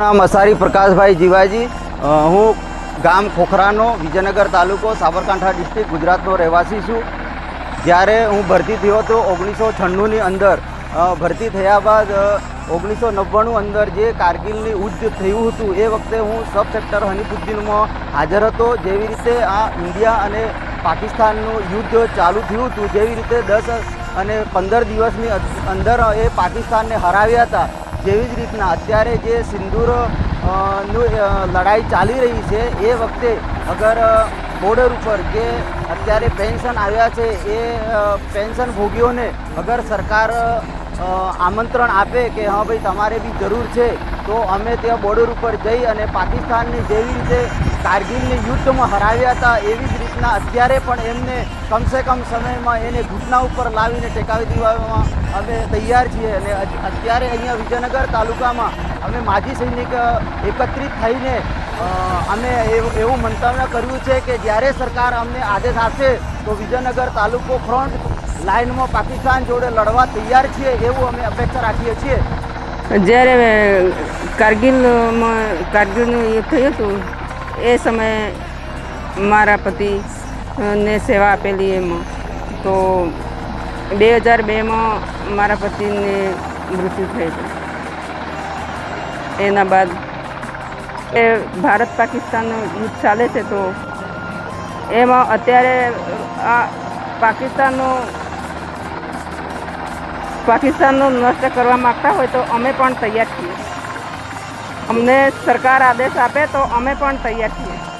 નામ અસારી પ્રકાશભાઈ જીવાજી. હું ગામ ખોખરાનો, વિજયનગર તાલુકો, સાબરકાંઠા ડિસ્ટ્રિક્ટ ગુજરાતનો રહેવાસી છું. જ્યારે હું ભરતી થયો હતો ઓગણીસો છન્નુંની અંદર. ભરતી થયા બાદ ઓગણીસો નવ્વાણું અંદર જે કારગિલની યુદ્ધ થયું હતું, એ વખતે હું સબ સેક્ટર હનીફુદ્દીનમાં હાજર હતો. જેવી રીતે આ ઇન્ડિયા અને પાકિસ્તાનનું યુદ્ધ ચાલુ થયું હતું, જેવી રીતે દસ અને પંદર દિવસની અંદર એ પાકિસ્તાનને હરાવ્યા હતા. જેવી જ રીતના અત્યારે જે સિંદૂરનું લડાઈ ચાલી રહી છે, એ વખતે અગર બોર્ડર ઉપર જે અત્યારે પેન્શન આવ્યા છે, એ પેન્શન ભોગીઓને અગર સરકાર આમંત્રણ આપે કે હા ભાઈ તમારે બી જરૂર છે, તો અમે ત્યાં બોર્ડર ઉપર જઈ અને પાકિસ્તાનની જેવી રીતે કારગિલની યુદ્ધમાં હરાવ્યા હતા, એવી રીતના અત્યારે પણ એમને કમસે કમ સમયમાં એને ઘૂંટણા ઉપર લાવીને ટેકાવી દેવામાં અમે તૈયાર છીએ અને અત્યારે અહીંયા વિજયનગર તાલુકામાં અમે માજી સૈનિક એકત્રિત થઈને અમે એવું મંતવ્ય કર્યું છે કે જ્યારે સરકાર અમને આદેશ આપશે તો વિજયનગર તાલુકો ફ્રન્ટ લાઇનમાં પાકિસ્તાન જોડે લડવા તૈયાર છીએ એવું અમે અપેક્ષા રાખીએ છીએ. જ્યારે કારગિલમાં, કારગિલનું યુદ્ધ થયું હતું, એ સમયે મારા પતિ ને સેવા આપેલી એમાં. તો બે હજાર બેમાં મારા પતિને મૃત્યુ થયેલું એના બાદ એ ભારત પાકિસ્તાનનું યુદ્ધ ચાલે છે તો એમાં અત્યારે આ પાકિસ્તાનનો પાકિસ્તાનનો નષ્ટ કરવા માગતા હોય તો અમે પણ તૈયાર છીએ. અમને સરકાર આદેશ આપે તો અમે પણ તૈયાર છીએ.